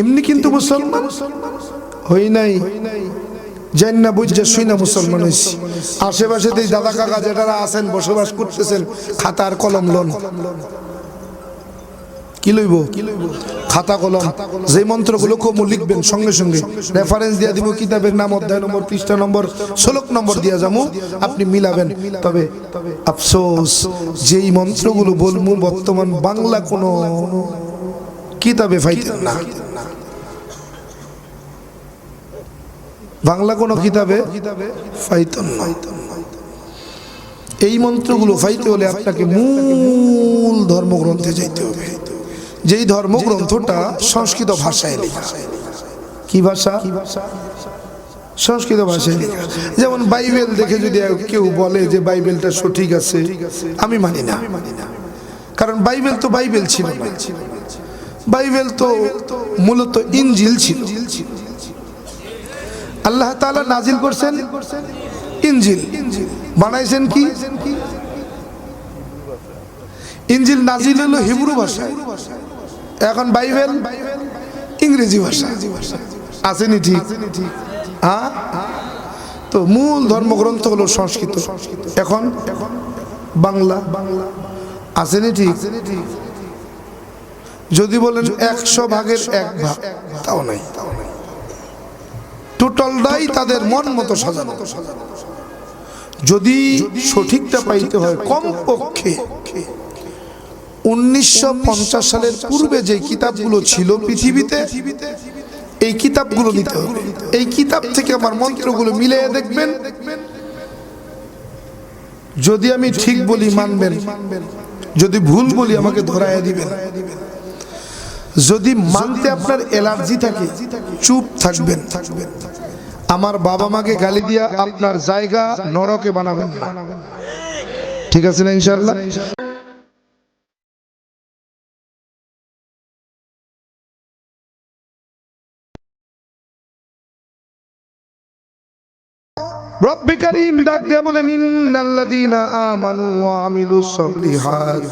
এমনি কিন্তু মুসলমান? হই নাই। জান না বুঝছে শুই না মুসলমান হয়েছি আশেপাশে দাদা কাকা যেটারা আছেন, বসবাস করতেছেন খাতার কলম লোন। কি লইব? খাতা, কলম। যে মন্ত্রগুলো কমু লিখবেন সঙ্গে সঙ্গে। রেফারেন্স দিয়ে দিব, কিতাবের নাম, অধ্যায় নম্বর, পৃষ্ঠা নম্বর, শ্লোক নম্বর দিয়ে যাব আপনি মিলাবেন। তবে আফসোস, যেই মন্ত্রগুলো বলব বর্তমান বাংলা কোনো কিতাবে ফাইতেন না। বাংলা কোনো কিতাবে ফাইতন না। এই মন্ত্রগুলো ফাইতে হলে আপনাকে মূল ধর্মগ্রন্থে যাইতে হবে। যেই ধর্মগ্রন্থটা সংস্কৃত ভাষায় লেখা। কি ভাষা? সংস্কৃত ভাষায় লেখা। যেমন বাইবেল দেখে যদি কেউ বলে যে বাইবেলটা সঠিক আছে আমি মানি না। কারণ বাইবেল তো বাইবেল ছিল না। বাইবেল তো মূলত ইনজিল ছিল। আল্লাহ তাআলা নাজিল করছেন ইনজিল বানাইছেন কি? ইঞ্জিল নাজিল হলো হিব্রু ভাষায় এখন বাইবেল ইংরেজি ভাষা। আসেনি ঠিক? হ্যাঁ তো মূল ধর্মগ্রন্থ হলো সংস্কৃত। এখন বাংলা বাংলা। আসেনি ঠিক? যদি বলেন একশো ভাগের এক ভাগ তাও নাই টোটালটাই তাদের মন মতো সাজানো। যদি সঠিকটা পাইতে হয় কমপক্ষে উনিশশো সালের পূর্বে যে কিতাবগুলো ছিল পৃথিবীতে এই কিতাবগুলো নিতে হবে। এই কিতাব থেকে আমার মন্ত্রগুলো মিলিয়ে দেখবেন। যদি আমি ঠিক বলি মানবেন। যদি ভুল বলি আমাকে ধরাইয়া দিবেন। যদি মানতে আপনার অ্যালার্জি থাকে, চুপ থাকবেন। থাকবেন আমার বাবা মাকে গালি দিয়া আপনার জায়গা নরকে বানাবেন না। ঠিক আছে না ইনশাল্লাহ রব্বি করিম ডাক দিয়ে বলেন, ইন্নাল্লাযীনা আমানু ওয়া আমিলুস সালিহাত।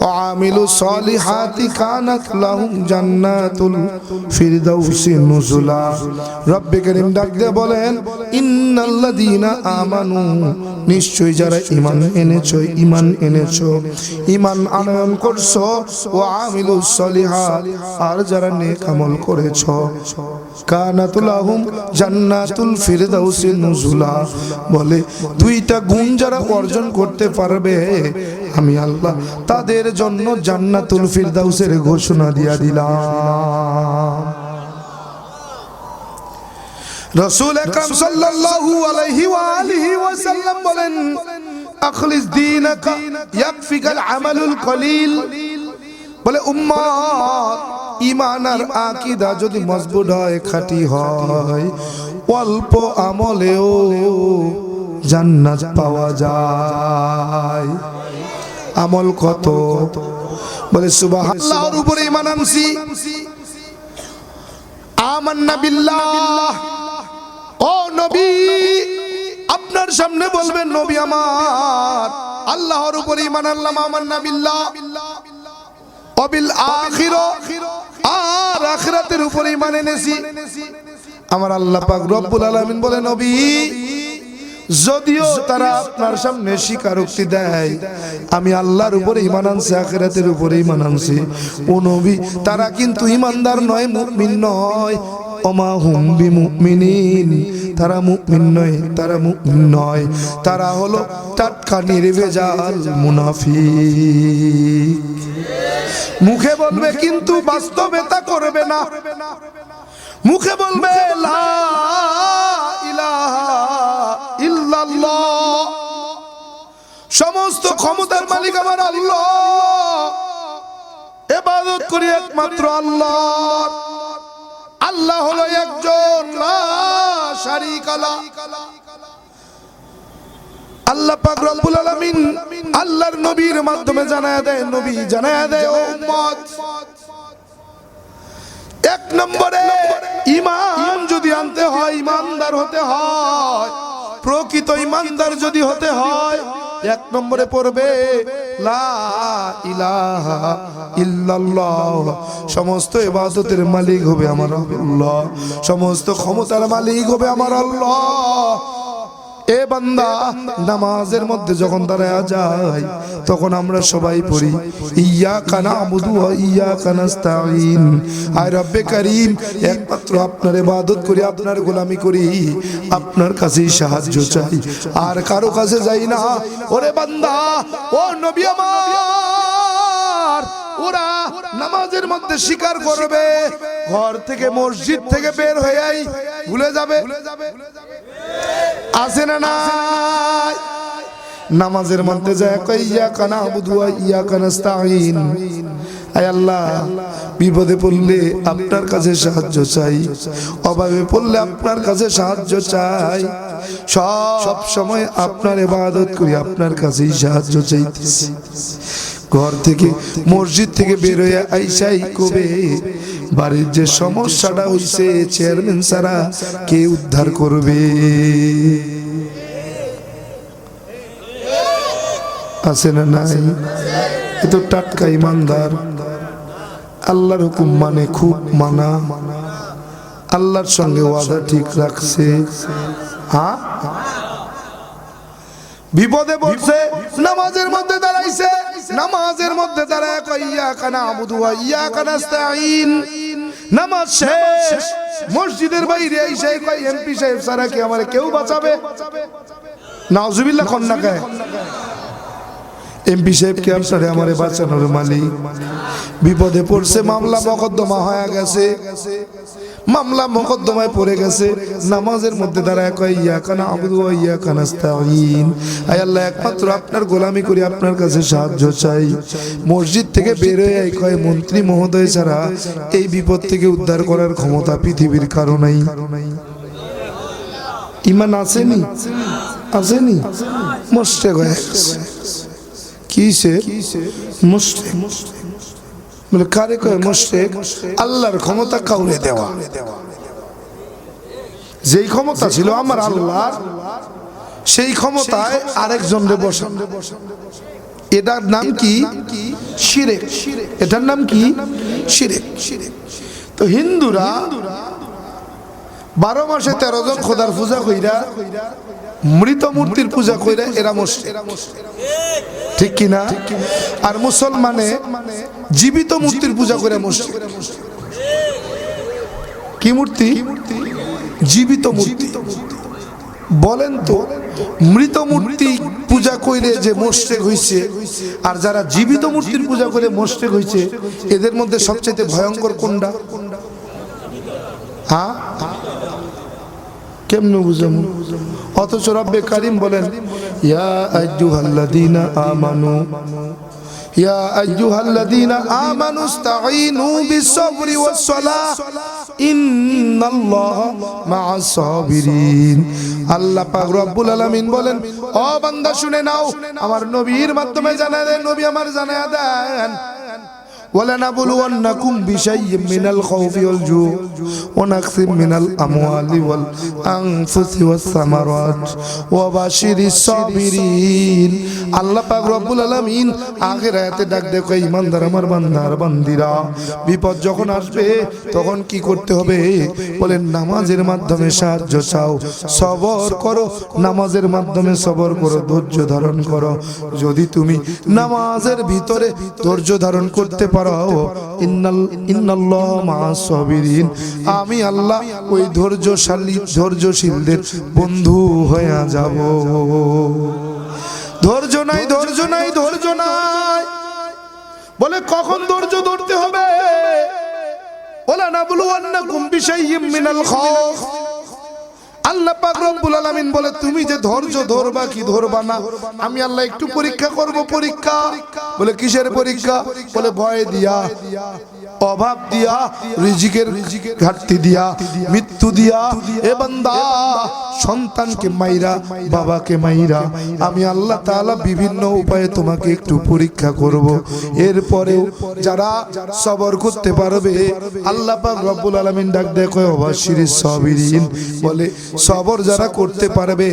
وعاملوا الصالحات كانت لهم جنات الفردوس نزلا রব করিম ডাক দিয়ে বলেন ইন্নাল্লাযীনা আমানু নিশ্চয় যারা ঈমান এনেছো ঈমান এনেছো ঈমান আনয়ন করছো ও আমিলুস সলিহাত আর যারা নেক আমল করেছো কানাতুলাহুম জান্নাতুল ফিরদাউসি নুজুলা। বলে, দুইটা গুণ যারা অর্জন করতে পারবে, আমি আল্লাহ তাদের জন্য জান্নাতুল ফিরদাউসের ঘোষণা দিয়া দিলাম। রসুল আকরাম সাল্লাল্লাহু আলাইহি ওয়া আলিহি ওয়াসাল্লাম বলেন, আখলিস দীনাকা ইয়াকফিকাল আমালুল কলিল। বলে, উম্মত ইমান আর আকীদা যদি মজবুত হয়, খাঁটি হয়, অল্প আমলেও জান্নাত পাওয়া যায়। আমল কত? বলে সুবাহ আল্লাহর উপরে ইমান আনছি। আমান্না বিল্লাহ। ও নবী, আপনার সামনে বলবেন, নবী আমার। আল্লাহর উপরে ইমান আনলাম, আমান্না বিল্লাহ। অবিল আখির, আর আখিরাতের উপরে ইমান এনেছি। আমার আল্লাহ পাক রব্বুল আলামিন বলে নবী, যদিও তারা আপনার সামনে স্বীকারোক্তি দেয়, আমি আল্লাহর উপরে ইমান আনছি, আখেরাতের উপরে ইমান আনছি। ও নবী, তারা কিন্তু ইমানদার নয়, মুমিন নয়। ওমা হুম বিমুমিনিন। তারা মুমিন নয়, তারা মুমিন নয়। তারা হলো টাটকা নির্ভেজাল মুনাফিক। মুখে বলবে, কিন্তু বাস্তবে তা করবে না। মুখে বলবে, লা ইল্লাল্লাহ। সমস্ত ক্ষমতার মালিক আমার আল্লাহ। এবাদত করি একমাত্র আল্লাহ। আল্লাহ হলো একজন আল্লাহ পাক রব্বুল আলামিন আল্লাহর নবীর মাধ্যমে জানায় দেয়, নবী জানায় দেয় উম্মত। এক নম্বরে ইমান যদি আনতে হয়, ইমানদার হতে হয়, প্রকৃত ইমানদার যদি হতে হয়, এক নম্বরে পড়বে সমস্ত ইবাদতের মালিক হবে আমার আল্লাহ। সমস্ত ক্ষমতার মালিক হবে আমার আল্লাহ। এ বান্দা, নামাজের মধ্যে যখন দাঁড়ায় যায়, তখন আমরা সবাই পড়ি ইয়া কানা আবুদু ইয়া কানাস্তাইন আয় রব্বে করিম, একমাত্র আপনার ইবাদত করি, আপনার গোলামি করি, আপনার কাছেই সাহায্য চাই। আর কারও কাছে যাই না, ওরে বান্দা, ও নবী আমার, ওরা নামাজের মধ্যে স্বীকার করবে, ঘর থেকে মসজিদ থেকে বের হয়ে ভুলে যাবে। আছে না নাই? নামাজের মধ্যে যায় কই ইয়া কানা আবুদু ইয়া কানাস্তাইন আয় আল্লাহ, বিপদে পড়লে আপনার কাছে সাহায্য চাই, অভাবে পড়লে আপনার কাছে সাহায্য চাই। সব সময় আপনার ইবাদত করি, আপনার কাছেই সাহায্য চাইতেছি। ঘর থেকে, মসজিদ থেকে বের হয়ে আইসাই কবে? বাড়ির যে সমস্যাটা হইছে, চেয়ারম্যান সারা কে উদ্ধার করবে? আছে না নাই? এ তো টাটকা ইমানদার। আল্লাহর হুকুম মানে খুব মানা। আল্লাহর সঙ্গে ওয়াদা ঠিক রাখছে। হ্যাঁ? বিপদে পড়ছে, নামাজের মধ্যে দাঁড়াইছে, নামাজের মধ্যে দাঁড়ায় কইয়া ইয়া কানা আবুদু ইয়া ইয়া কানাস্তাইন নামাজ শেষ, মসজিদের বাইরে এসে কই এমপি সাহেব সারা কি আমার কেউ বাঁচাবে? নাউজুবিল্লাহ কন্যা কে এমপি সাহেবকে আপনারে আমারে বাঁচানোর মালিক। বিপদে পড়ছে, মামলা মকদ্দমা হয়ে গেছে। মামলা মকদ্দমায় পড়ে গেছে। নামাজের মধ্যে দাঁড়ায় কয় ইয়া কানা আবুদু ইয়া কানাস্তাইন আয় আল্লাহ, একমাত্র আপনার গোলামি করি, আপনার কাছে সাহায্য চাই। মসজিদ থেকে বের হয়ে কয়, মন্ত্রী মহোদয় ছাড়া এই বিপদ থেকে উদ্ধার করার ক্ষমতা পৃথিবীর কারণেই ইমান আসেনি? আসেনি? হয়ে গেছে। কিসে? মুশরিক। বলে, কারে কয় আল্লাহর ক্ষমতা কাউরে দেওয়া। যেই ক্ষমতা ছিল আমার আল্লাহর, সেই ক্ষমতায় আরেকজন বসান। এটার নাম কি? শিরেক। এটার নাম কি? শিরেক। তো হিন্দুরা বারো মাসে তেরো জন খোদার পূজা কইরা, মৃত মূর্তির পূজা কইরা এরা মুশরিক। ঠিক কি না আর মুসলমানে জীবিত মূর্তির পূজা করে মুশরিক কি মূর্তি? জীবিত মূর্তি। বলেন তো, মৃত মূর্তি পূজা কইলে যে মোশেক হইছে, আর যারা জীবিত মূর্তির পূজা করে মোশেক হইছে, এদের মধ্যে সবচেয়ে ভয়ঙ্কর কোনটা? হ্যাঁ? কেমনে বুঝামু অথচ রব্বে কারিম বলেন, ইয়া আইয়ুহাল্লাযীনা আমানু, ইয়া আইয়ুহাল্লাযীনা আমানু ইসতাঈনু বিস-সাবরি ওয়াস-সালাহ, ইন্নাল্লাহা মা'আস সাবিরিন আল্লাহ পাক রব্বুল আলামিন বলেন, ও বান্দা, শুনে নাও, আমার নবীর মাধ্যমে জানায় দেন নবী আমার জানায় দেন। ولنبلونكم بشيء من الخوف والجوع ونقص من الأموال والأنفس والثمرات وبشر الصابرين আল্লাহ পাক রব্বুল আলামিন আগের আয়াতে ডাক দেখো ইমানদার আমার বান্দার বান্দিরা বিপদ যখন আসবে তখন কি করতে হবে বলেন নামাজের মাধ্যমে সাহায্য চাও সবর করো নামাজের মাধ্যমে সবর করো ধৈর্য ধারণ করো যদি তুমি নামাজের ভিতরে ধৈর্য ধারণ করতে পারো সাবিরিন আমি আল্লাহ ওই ধৈর্যশালী, ধৈর্যশীলদের বন্ধু হয়ে যাব। ধৈর্য নাই ধৈর্য নাই ধৈর্য নাই। বলে, কখন ধৈর্য ধরতে হবে? ওলা না বলু আন্নাকুম বিশাইয়্যিম মিনাল খাউফ। আল্লাহ পাক রব্বুল আলামিন বলে, তুমি যে ধৈর্য ধরবা কি ধরবা না? আমি আল্লাহ একটু পরীক্ষা করব, পরীক্ষা। বলে, কিসের পরীক্ষা? বলে, ভয় দিয়া। অভাব দিয়া, রিজিকের ঘাটতি দিয়া, মৃত্যু দিয়া, এ বান্দা, সন্তানকে মাইরা, বাবাকে মাইরা, আমি আল্লাহ তাআলা বিভিন্ন উপায়ে তোমাকে একটু পরীক্ষা করব। এরপরেও যারা সবর করতে পারবে, আল্লাহ পাক রব্বুল আলামিন ডাক দেয়, কয় অবাশির সাবিরিন। বলে, সবর যারা করতে পারবে,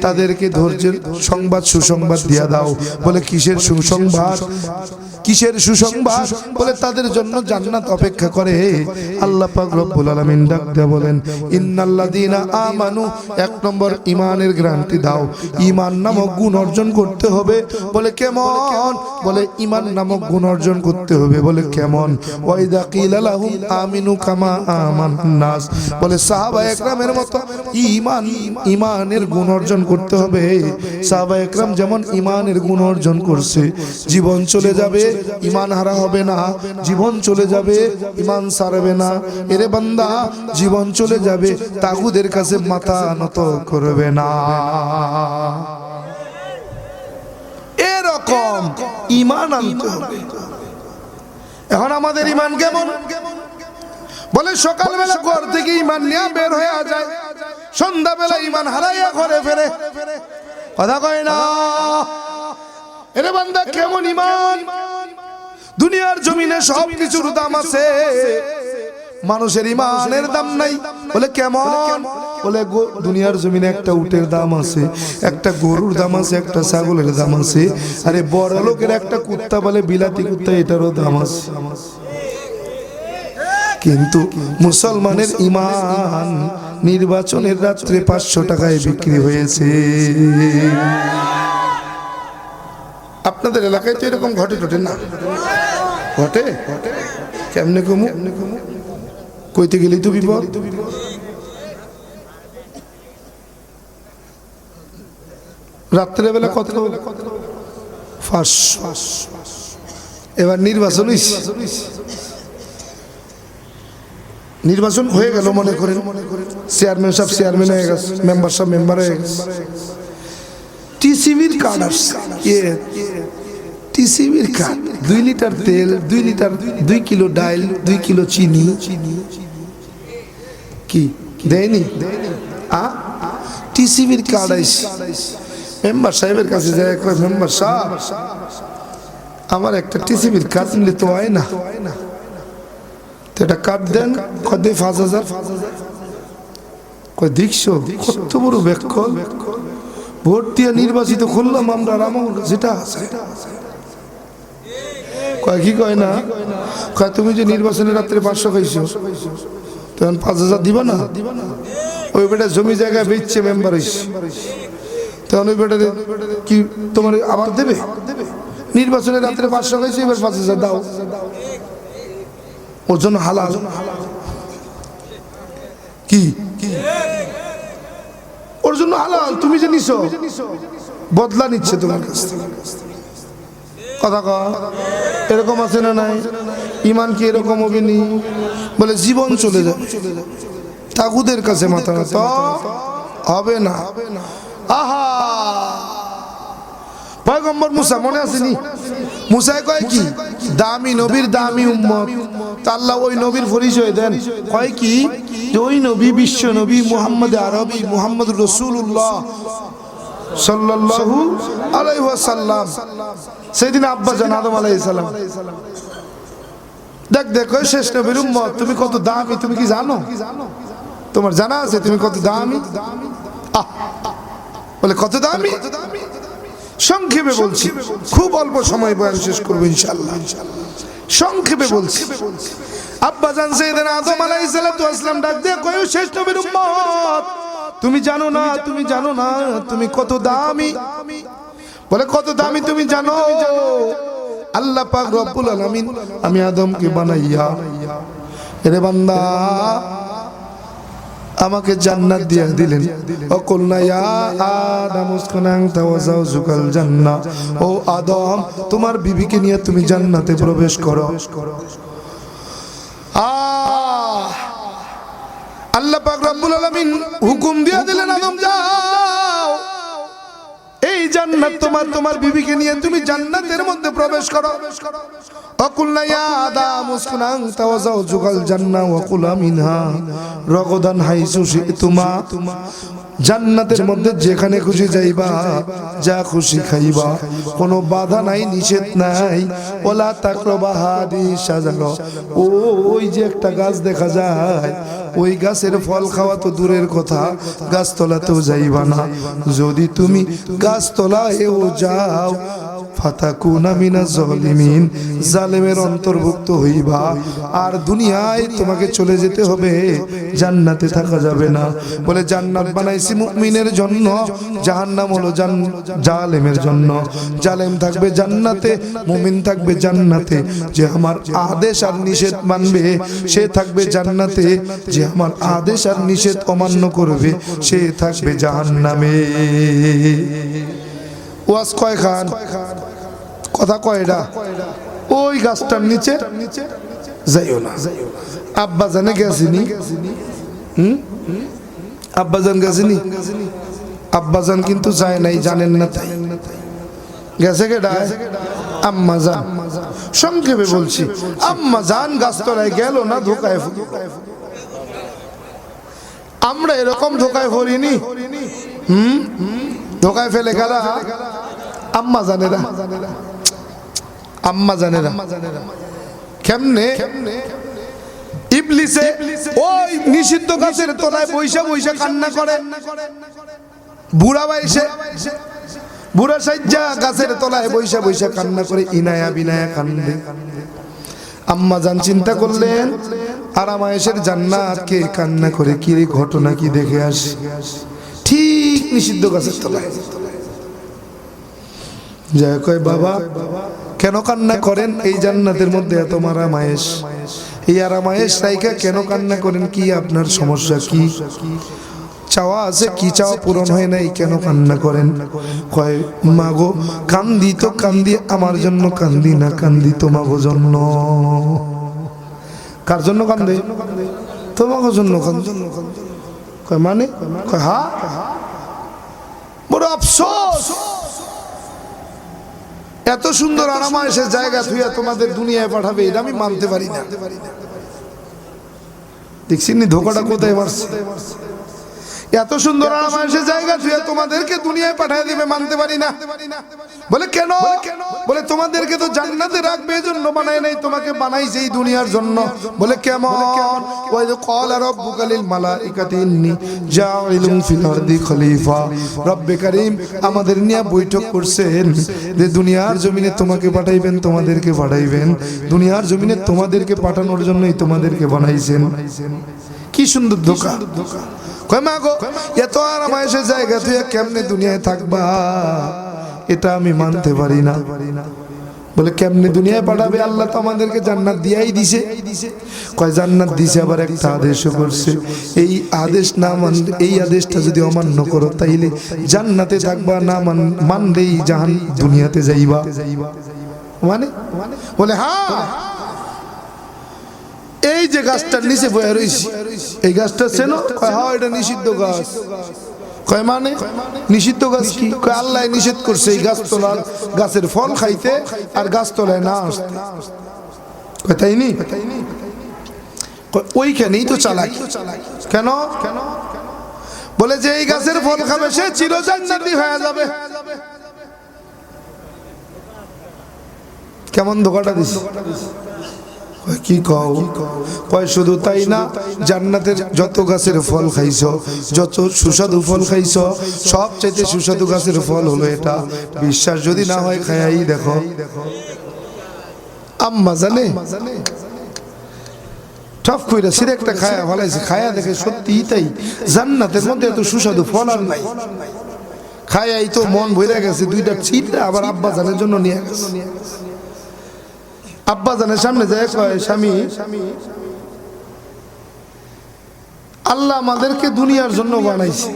তাদেরকে ধৈর্যের সংবাদ, সুসংবাদ দিয়া দাও। বলে, কিসের সুসংবাদ? কিসের সুসংবাদ? বলে তাদের জন্য জান্নাত অপেক্ষা করে। আল্লাহ পাক রব্বুল আলামিন ডাক দেয়া বলেন, ইন্নাল্লাযীনা আমানু, এক নম্বর ইমানের গ্যারান্টি দাও। ইমান নামক গুণ অর্জন করতে হবে। বলে, কেমন? বলে ইমান নামক গুণ অর্জন করতে হবে। বলে, কেমন? ওয়াইদা কিলা লাহুম আমিনু কামা আমানান নাস বলে, সাহাবা একরামের মতো ইমান ইমানের গুণ অর্জন করতে হবে। সাহাবা একরাম যেমন ইমানের গুণ অর্জন করছে, জীবন চলে যাবে। ইমান হারা হবে না, জীবন চলে যাবে, ইমান সারবে না। এরে বান্দা, জীবন চলে যাবে, তাগুদের কাছে মাথা নত করবে না। এরকম ইমান আনতে হবে। এখন আমাদের ইমান কেমন? বলে সকালবেলা ঘর থেকে ইমান নিয়ে বের হয়ে যায়। সন্ধ্যাবেলা ইমান হারাইয়া ঘরে ফেরে। কথা কয় না। এরে বান্দা, কেমন ইমান? দুনিয়ার জমিনে সব কিছুর দাম আছে। মানুষের ইমানের দাম নাই। বলে কেমন? বলে দুনিয়ার জমিনে একটা উটের দাম আছে একটা গরুর দাম আছে একটা ছাগলের দাম আছে। আরে বড় লোকের একটা কুত্তা বলে বিলাতি কুত্তা এটারও দাম আছে। কিন্তু মুসলমানের ইমান নির্বাচনের রাত্রে পাঁচশো টাকায় বিক্রি হয়েছে। আপনাদের এলাকায় তো এরকম ঘটে টটে না। ঘটে? কেমনে কমু কইতে গেলেই তো বিপদ। রাত্রেবেলা কত? ফাঁস। এবার নির্বাচন নির্বাচন হয়ে গেল মনে করেন। চেয়ারম্যান সব চেয়ারম্যান হয়ে গেছে, মেম্বার সব মেম্বার হয়ে গেছে। টিসিবির কার্ড আসছে। টিসিবির কার্ড দুই লিটার তেল, দুই লিটার, দুই কিলো ডাইল, দুই কিলো চিনি। কি? দেয়নি? আ? টিসিবির কার্ড আইসি। মেম্বার সাহেবের কাছে যায় মেম্বার সাহেব, আমার একটা টিসিবির কার্ড নিলে তো হয় না। তো এটা কার্ড দেন, কয় দেয় পাঁচ হাজার? কয় দেখছ কত বড় ব্যাকল। ভোট দিয়ে নির্বাচিত করলাম আমরা রামল যেটা আছে। কয়, কি কয় না? কয়, তুমি যে নির্বাচনের রাত্রে পাঁচশো খাইছো, তখন পাঁচ হাজার দিবা না? ওই বেটা জমি জায়গায় বেচছে মেম্বার তখন ওই বেটা কি তোমার আবার দেবে? নির্বাচনের রাত্রে পাঁচশো খাইছো, এবার পাঁচ হাজার দাও। ওর জন্য হালাল। কি? ওর জন্য হালাল। তুমি যে নিছো, বদলা নিচ্ছে তোমার কাছ থেকে। কথা এরকম আছে না নাই? ইমান কি এরকম হবে নি বলে জীবন চলে যাবে তাগুদের কাছে মাথা তো হবে না। আহা! পয়গম্বর মুসা, মনে আসেনি মুসাই কয় কি? দামি নবীর দামি উম্মত। তা আল্লাহ ওই নবীর পরিচয় দেন। কয় কি? ওই নবী বিশ্ব নবী মুহাম্মদ আরবি মুহাম্মদ রসুল্লাহ আব্বা দেখ তুমি কত দামি, তুমি কি জানো? তোমার জানা আছে কত দামি? কত দামি? সংক্ষেপে বলছি, খুব অল্প সময় বয়ান শেষ করব ইনশাল্লাহ সংক্ষেপে বলছি আব্বা জান সেদিন আদম আসলাম ডাক দিয়ে কয়, ও শেষ নবীর উম্মত তুমি জানো না, তুমি জানো না, তুমি কত দামি। বলে, কত দামি তুমি জানো? আল্লাহ পাক রব্বুল আলামিন, আমি আদমকে বানাইয়া রে বান্দা, আমাকে জান্নাত দিয়া দিলেন। অকুল না ইয়া আদম উসকুনাং তাওয়াজাও জুকাল জান্নাহ। ও আদম, তোমার বিবিকে নিয়ে তুমি জান্নাতে প্রবেশ করো। আল্লাহ পাক রব্বুল আলামিন হুকুম দিয়া দিলেন, আদম, যাও। এই জান্নাত তোমার তোমার বিবিকে নিয়ে তুমি জান্নাতের মধ্যে প্রবেশ করো। অকুল্লা ইয়া আদাম উসকুনা আনতা ওয়া যাওজুকাল জান্নাহ ওয়া কুলা মিনহা। রগদান হাইসু শিতুমা। জান্নাতের মধ্যে যেখানে খুশি যাইবা, যা খুশি খাইবা। কোনো বাধা নাই, নিষেধ নাই। ওলা তাকরবা হাদি সাজানো ওই যে একটা গাছ দেখা যায়, ওই গাছের ফল খাওয়া তো দূরের কথা, গাছতলাতেও যাইবা না। যদি তুমি গাছতলায়ও যাও জালেমের অন্তর্ভুক্ত হইবা, আর দুনিয়ায় তোমাকে চলে যেতে হবে, জান্নাতে থাকা যাবে না। বলে জান্নাত বানাইছি জন্য, জাহান্নাম হলো জালেমের জন্য। জালেম থাকবে জান্নাতে, মুমিন থাকবে জান্নাতে। যে আমার আদেশ আর নিষেধ মানবে, সে থাকবে জান্নাতে। যে আমার আদেশ আর নিষেধ অমান্য করবে, সে থাকবে জাহান্নামে। ওয়াজ কয় খান? কথা কয়টা ওই গাছটার নিচে যাইও না। আব্বা জানে গেছিনি? হুম? আব্বাজান গেছিনি? আব্বাজান কিন্তু যায় নাই, জানেন না তাই। গেছে কেডা আম্মা জান। সংক্ষেপে বলছি, আম্মা জান গাছতলায় গেল না ধোকায় আমরা এরকম ধোকায় ফরিনি। হুম? ধোকায় ফেলে গেলা? আম্মা জানে জানেরা আম্মা জানে জানেরা। কেমনে? ইবলিসে ওই নিষিদ্ধ গাছের তলায় বৈশা বৈশা কান্না করে। বুড়া বাইসে বুড়া সাজ্জা গাছের তলায় বৈশা বৈশা কান্না করে ইনায়া বিনায়া কান্দে। আম্মা জান চিন্তা করলেন আর আমায়েশের জান্নাতকে কান্না করে? কি রে ঘটনা কি দেখে আসি? ঠিক নিষিদ্ধ গাছের তলায়। জয় কয় বাবা। কেন কান্না করেন এই জান্নাতের মধ্যে এত মারা মায়েশ? এই আরামায়েশ রাইকা কেন কান্না করেন? কি আপনার সমস্যা কি চাওয়া আছে কি? চাওয়া পূরণ হয় নাই? কেন কান্না করেন? কয় মাগো কান্দি তো কান্দি আমার জন্য কান্দি না কান্দি তোমাগো জন্য। কার জন্য কান্দে? তোমাগো জন্য কান্দি? কয় মানে? কয় হা? বড় আফসোস! এত সুন্দর আরামায়েশের জায়গা থুইয়া তোমাদের দুনিয়ায় পাঠাবে, এটা আমি মানতে পারি না। দেখছি নি ধোকাটা কোথায় মারছে? এত সুন্দর আরামায়েশের জায়গা থুইয়া তোমাদেরকে দুনিয়ায় পাঠিয়ে দিবে মানতে পারি না। বলে কেন? বলে তোমাদেরকে তো জান্নাতে রাখবে এজন্য বানায় নাই তোমাকে বানাইছে এই দুনিয়ার জন্য। বলে কেমন? ওই যে কল রব্বুকা লিল মালাইকাতি ইন্নী জাইলুন ফিল আরদি খলিফা। রব্বে কারীম আমাদের নিয়ে বৈঠক করছেন। যে দুনিয়ার জমিনে তোমাকে পাঠাইবেন তোমাদেরকে পাঠাইবেন। দুনিয়ার জমিনে তোমাদেরকে পাঠানোর জন্যই তোমাদেরকে বানাইছেন। কি সুন্দর ধোকা? কয় মা গো এত আরামায়েশের জায়গা তুই কেমনে দুনিয়ায় থাকবা? এটা আমি মানতে পারি না। বলে কেমনে দুনিয়ায় পাঠাবে? আল্লাহ তো আমাদেরকে জান্নাত দিয়াই দিছে। কয় জান্নাত দিছে আবার একটা আদেশও করছে। এই আদেশ না মান এই আদেশটা যদি অমান্য করো তাইলে জান্নাতে থাকবা না মান মানলেই জাহান দুনিয়াতে যাইবা। মানে? বলে হ্যাঁ এই যে গাছটার নিচে বয়ে রয়েছি এই গাছটা চেনো? হ্যাঁ এটা নিষিদ্ধ গাছ। কয় মানে? নিষিদ্ধ গাছ কি? কয় আল্লাহ নিষেধ করছে এই গাছ তোলার গাছের ফল খাইতে আর গাছ তোলায় না আসতে। তাই নি? ওইখানেই তো চালাকি। কেন? কেন? বলে যে এই গাছের ফল খাবে সে চিরজান্নাতি হয়ে যাবে। কেমন ধোকাটা দিছে কয় কি কও? কয়, শুধু তাই না, জান্নাতের যত গাছের ফল খাইছ, যত সুস্বাদু ফল খাইছ সব চাইতে সুস্বাদু গাছের ফল হলো এটা। বিশ্বাস যদি না হয়, খায়াই দেখো। আম্মা জানে? টফ কইরা সিরে একটা খায়া ভালাইছে খায়া দেখে সত্যি তাই। জান্নাতের মধ্যে এত সুস্বাদু ফল আর নাই। খায়াই তো মন ভরে গেছে, দুইটা ছিটটা আবার আব্বা জানের জন্য নিয়ে গেছে। আব্বা জানের সামনে যায়, কয়, স্বামী, আল্লাহ আমাদেরকে দুনিয়ার জন্য বানাইছে।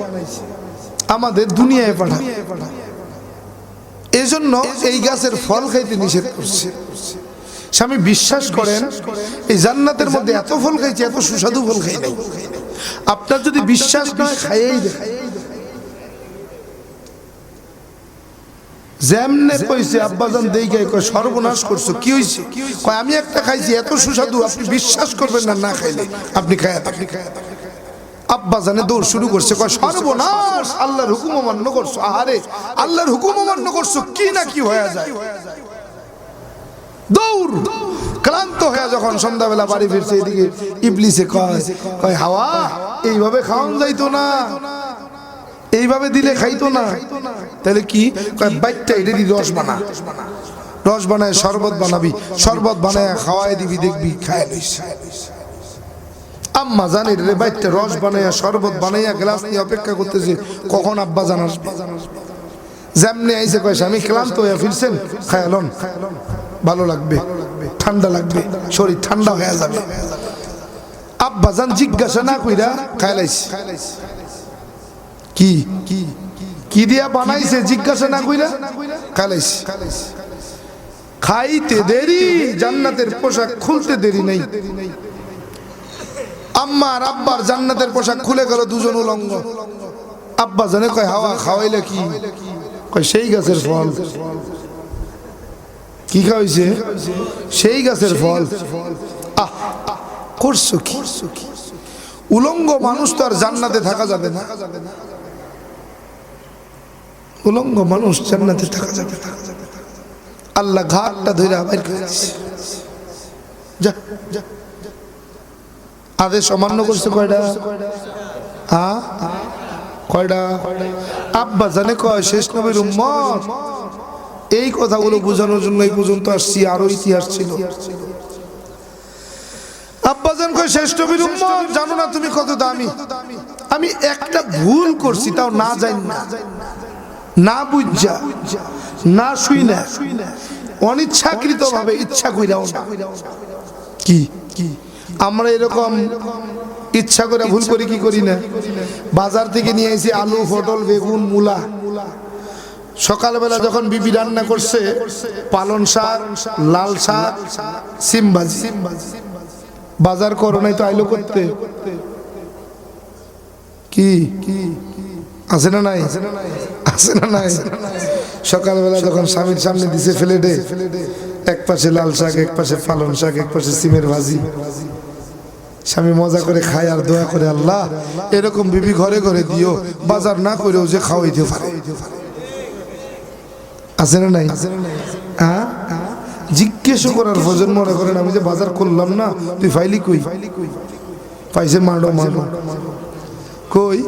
আমাদের দুনিয়ায় পাঠা। এই জন্য এই গাছের ফল খাইতে নিষেধ করছে। স্বামী, বিশ্বাস করেন, এই জান্নাতের মধ্যে এত ফল খাইছে, এত সুস্বাদু ফল খাই আপনার যদি বিশ্বাস নয় খাইয়েই দেখ যেমনে কইছে, আব্বাজান দেইগে কয়, সর্বনাশ করছ। কি হইছে? কয়, আমি একটা খাইছি, এত সুস্বাদু, আপনি বিশ্বাস করবেন না না খাইলে আপনি খায় আপনি খায় আব্বাজানে দৌড় শুরু করছে, কয়, সর্বনাশ, আল্লাহর হুকুম অমান্য করছ। আহারে, আল্লাহর হুকুম অমান্য করছ, কি না কি হয়ে যায়? দৌড়, ক্লান্ত হয়ে যখন সন্ধ্যাবেলা বাড়ি ফিরছে, এদিকে ইবলিসে কয় কয়, হাওয়া, এইভাবে খাওয়ান যাইতো না। এইভাবে দিলে খাইতো না। তাহলে কি? বাইকটা এটারই রস বানা। রস বানায় শরবত বানাবি। শরবত বানায় খাওয়াই দিবি দেখবি খায় লইস আম্মা জানি রে বাইকটা রস বানাইয়া শরবত বানাইয়া গ্লাস নিয়ে অপেক্ষা করতেছে। কখন আব্বা জান আসবে? যেমনি আইসে কয় আমি ক্লান্ত হয়ে ফিরছেন? খায়ালন ভালো লাগবে। ঠান্ডা লাগবে। শরীর ঠান্ডা হয়ে যাবে। আব্বা জান জিজ্ঞাসা না কইরা খাইলাইছে কি? কি দিয়া বানাইছে? জিজ্ঞাসা না কইরা? খাইলাইছে খাইতে দেরি, জান্নাতের পোশাক খুলতে দেরি নেই। আম্মার আব্বার জান্নাতের পোশাক খুলে গেল দুজন উলঙ্গ। আব্বা জানে কয়, হাওয়া খাওয়াইলে কি? কয়, সেই গাছের ফল। কি খাওয়াইছে? সেই গাছের ফল। আহ, করছ কি? উলঙ্গ মানুষ তো আর জান্নাতে থাকা যাবে না। উলঙ্গ মানুষ জান্নাতে থাকা যাবে। না আল্লাহ ঘাটটা ধরে বাইর করে দিছে। যা যা আদেশ অমান্য করছে কয়টা? হ্যাঁ? কয়টা? আব্বা জানে কয় শেষ নবীর উম্মত। এই কথাগুলো বোঝানোর জন্য এই পর্যন্ত আসছি আরও ইতিহাস ছিল। আব্বাজান কয় শেষ নবীর উম্মত। জানো না তুমি কত দামি। আমি একটা ভুল করছি তাও না জানি না। না বুঝা, না শুই না অনিচ্ছাকৃত ভাবে ইচ্ছা কইরাও না। কি? আমরা এরকম ইচ্ছা করে ভুল করি কি করি না? বাজার থেকে নিয়ে এসে আলু, পটল, বেগুন, মূলা। সকালবেলা যখন বিবি রান্না করছে পালন শাক, লাল শাক, সিম ভাজি। বাজার করো নাই তো আইলো করতে। কি কি? আছে না নাই? আছে না নাই? সকালবেলা যখন স্বামীর সামনে দিছে ফ্লেটে এক পাশে লাল শাক, এক পাশে পালন শাক, এক পাশে সিমের ভাজি। স্বামী মজা করে খায় আর দোয়া করে, আল্লাহ, এরকম বিবি ঘরে ঘরে দিও, বাজার না করেও যে খাওয়াইতে পারে। আছে না নাই? হ্যাঁ? জিজ্ঞেস করার ভোজন মনে করেন, আমি যে বাজার করলাম না, তুই ফাইলি কই? পাইছে মাডো মাডো কই?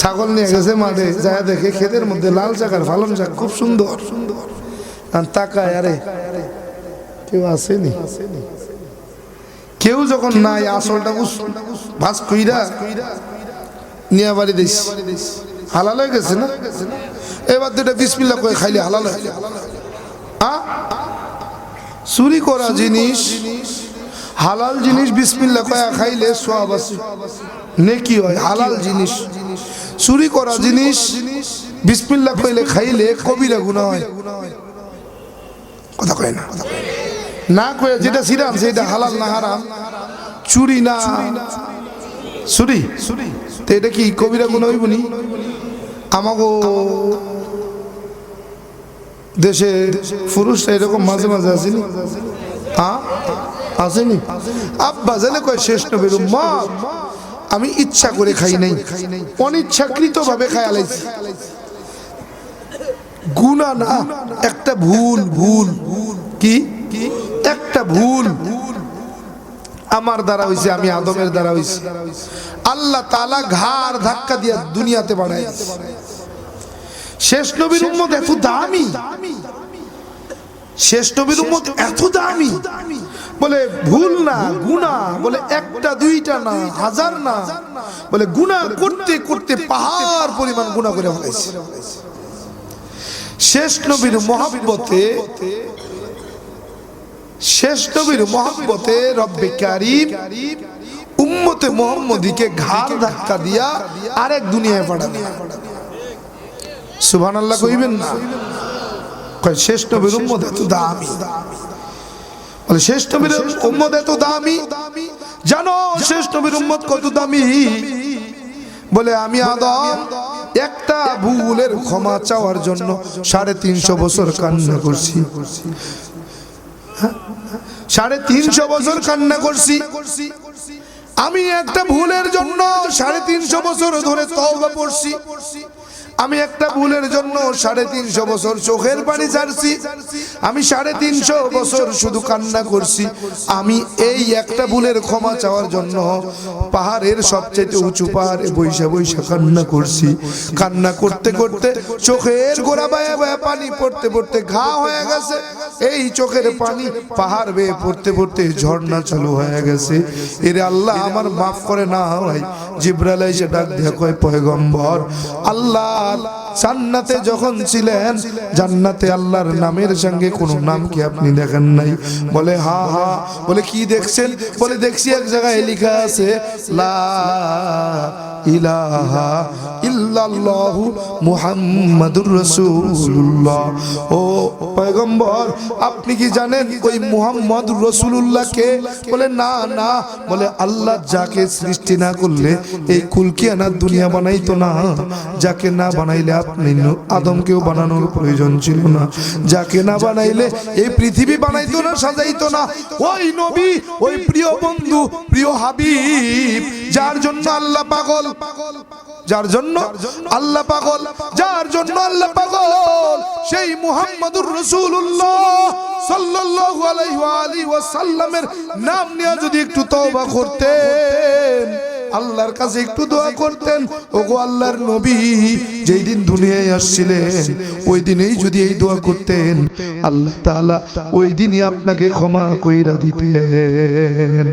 ছাগল নিয়ে গেছে মাঠে, যায় দেখে খেতের মধ্যে লাল শাক আর ফালন শাক খুব সুন্দর। সুন্দর আর তাকায়, আরে, কেউ আসেনি? কেউ যখন নাই, আসলটা ভাস কইরা নিয়ে বাড়ি দিস। হালাল হয়ে গেছে না? এবার দুটা বিসমিল্লা করে খাইলে হালাল হয়ে? চুরি করা জিনিস হালাল জিনিস বিসমিল্লা কয়া খাইলে সব আছে। নেকি হয় হালাল জিনিস। চুরি করা জিনিস বিসমিল্লা কইলে খাইলে কবিরা গুণা হয়। কথা কয় না না। কয়ে যেটা সিরাম সেটা হালাল না হারাম। চুরি না। চুরি? তো এটা কি কবিরা গুণ হইব নি আমাগো দেশে পুরুষরা এরকম মাঝে মাঝে আসেনি? হ্যাঁ। আসেনি আব্বা জানে কয়, শেষ নবীর উম্মত, আমি ইচ্ছা করে খাই নাই। অনিচ্ছাকৃত ভাবে আলাইছি। গুণা না, একটা ভুল ভুল কি? একটা ভুল। আমার দ্বারা হইছে, আমি আদমের দ্বারা হইছে। আল্লাহ তালা ঘাড় ধাক্কা দিয়া দুনিয়াতে বানাই শেষ নবীর উম্মত এত দামি। শেষ নবীর উম্মত এত দামি। বলে ভুল না গুণা বলে একটা, দুইটা না, হাজার না। বলে গুণা করতে করতে পাহাড় পরিমাণ গুণা করে ফেলাইছে শেষ নবীর মহাব্বতে, শেষ নবীর মহাব্বতে রব্বে কারিম উম্মতে মোহাম্মদীকে ঘাড় ধাক্কা দিয়া আরেক দুনিয়ায় পাঠাবে সুবহান আল্লাহ কইবেন না? কয়, শেষ নবীর উম্মত এত দামি। বলে শেষ নবীর উম্মত এত দামি? জানো শেষ নবীর উম্মত কত দামি? বলে আমি আদম একটা ভুলের ক্ষমা চাওয়ার জন্য সাড়ে তিনশো বছর কান্না করছি। হ্যাঁ? সাড়ে তিনশো বছর কান্না করছি। আমি একটা ভুলের জন্য সাড়ে তিনশো বছর ধরে তওবা পড়ছি আমি একটা ভুলের জন্য সাড়ে তিনশো বছর চোখের পানি ছাড়ছি। আমি সাড়ে তিনশো বছর শুধু কান্না করছি। আমি এই একটা ভুলের ক্ষমা চাওয়ার জন্য পাহাড়ের সবচেয়ে উঁচু পাহাড়ে বৈশা বৈশা কান্না করছি। কান্না করতে করতে চোখের গোড়া বায়া বায়া পানি পড়তে পড়তে ঘা হয়ে গেছে। এই চোখের পানি পাহাড় বেয়ে পড়তে পড়তে ঝর্ণা চালু হয়ে গেছে। এরে আল্লাহ আমার মাফ করে না হয় জিব্রাইল এসে ডাক কয় পয়গম্বর, আল্লাহ আল্লাহ জান্নাতে যখন ছিলেন, জান্নাতে আল্লাহর নামের সঙ্গে কোনো নাম কি আপনি দেখেন নাই? বলে, হা হা। বলে, কি দেখছেন? বলে, দেখছি এক জায়গায় লেখা আছে, লা ইলাহা ইল্লাল্লাহু মুহাম্মাদুর রাসূলুল্লাহ। ও পয়গম্বর, আপনি কি জানেন ওই মুহাম্মদ রাসূলুল্লাহ কে? বলে, না না। বলে, আল্লাহ যাকে সৃষ্টি না করলে এই কুলকি আনার দুনিয়া বানাইতো না। যাকে না বানাইলে আপনি নু- আদমকেও বানানোর প্রয়োজন ছিল না। যাকে না বানাইলে এই পৃথিবী বানাইতো না সাজাইতো না। ওই নবী ওই প্রিয় বন্ধু প্রিয় হাবিব যার জন্য আল্লাহ পাগল। যার জন্য আল্লাহ পাগল। যার জন্য আল্লাহ পাগল। সেই মুহাম্মদুর রাসূলুল্লাহ সাল্লাল্লাহু আলাইহি ওয়া আলিহি ওয়াসাল্লামের নাম নিয়ে যদি একটু তওবা করতেন। আল্লাহর কাছে একটু দোয়া করতেন। ওগো আল্লাহর নবী, যেই দিন দুনিয়ায় আসছিলেন, ওই দিনেই যদি এই দোয়া করতেন, আল্লাহ তাআলা ওই দিনই আপনাকে ক্ষমা কইরা দিতেন।